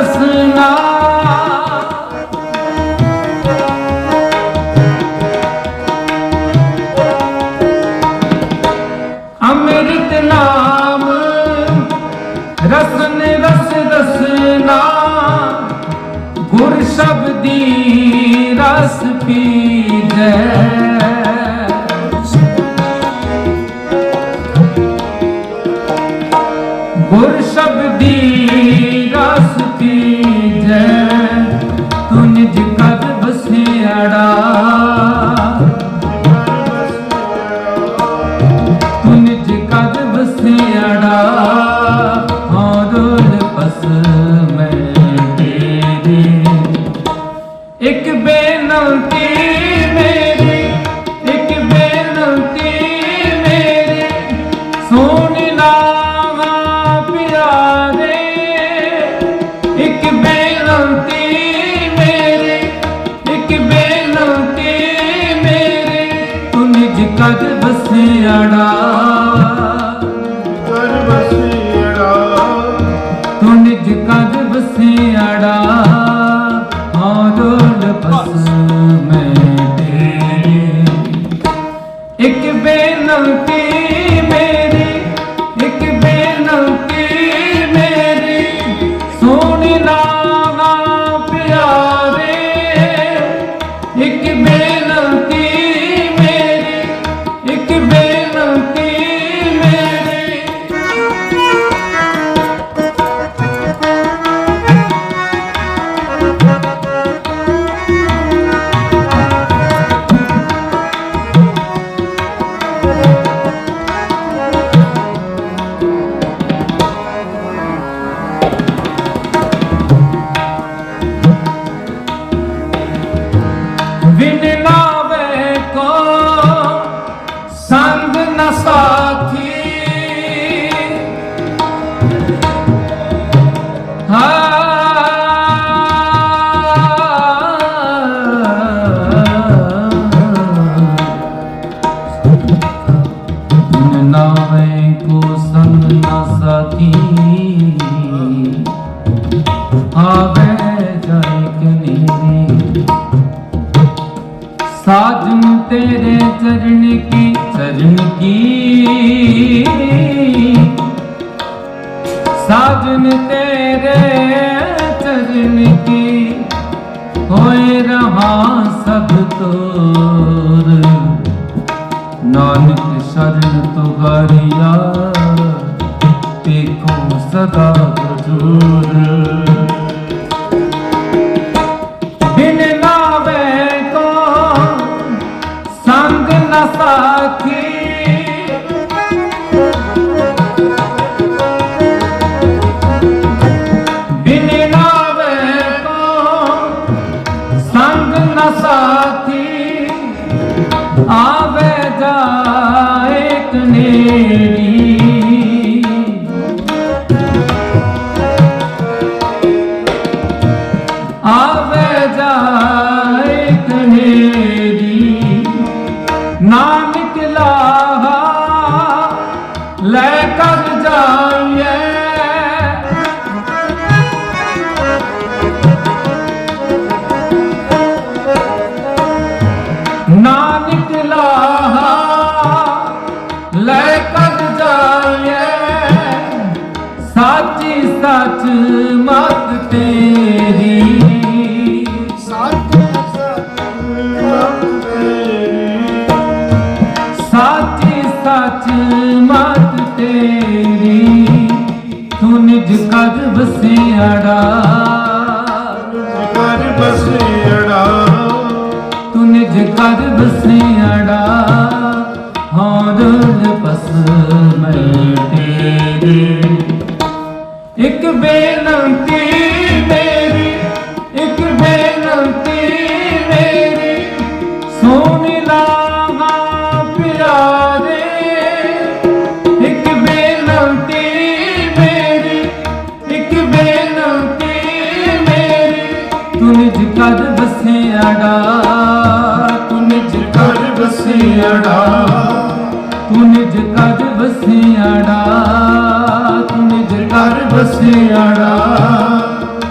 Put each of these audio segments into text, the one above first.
ਰਸਨਾ ਅੰਮ੍ਰਿਤ ਨਾਮ ਰਸਨ ਰਸ ਰਸਨਾ ਗੁਰ ਸ਼ਬਦੀ ਰਸ ਪੀਜੈ ਗੁਰ ਸ਼ਬਦੀ ਜਗ ਬਸਿਆੜਾ ਕਰ ਬਸਿਆੜਾ ਤੂੰ ਨਿਜ ਕਦ ਬਸਿਆੜਾ ਹਾਂ ਡੋਲ ਬਸ ਮੈਂ ਤੇਰੇ। ਇੱਕ ਬੇਨਤੀ ਮੇਰੀ हम तेरे चरण की चरण की साजन तेरे चरण की होए रहा सब तोर नानक शरण तुहारिया देखो सदा हजूर ਨਾ ਸਾਥੀ। ਬਿਨ ਸੰਗ ਨਾ ਆ ਸਾਚੀ ਸੱਚ ਤੇਰੀ, ਤੂੰ ਨਿਜ ਕਦ ਵਸਿਆੜਾ ਕਰ ਬਸਿੜਾ ਤੂੰ ਨਿਜ ਕਦ ਵਸਿਆੜਾ ਹੌਦਲ ਪਸ ਮੈਂ ਤੇਰੀ ਇੱਕ ਬੇਨੰਤੀ ਵਸਿਆੜਾ, ਤੂੰ ਨਿਜ ਕਦ ਵਸਿਆੜਾ, ਤੂੰ ਨਿਜ ਕਦ ਵਸਿਆੜਾ, ਤੂੰ ਨਿਜ ਕਦ ਵਸਿਆੜਾ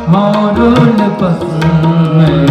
ਮੋਰਲ ਪਸ ਮੈਂ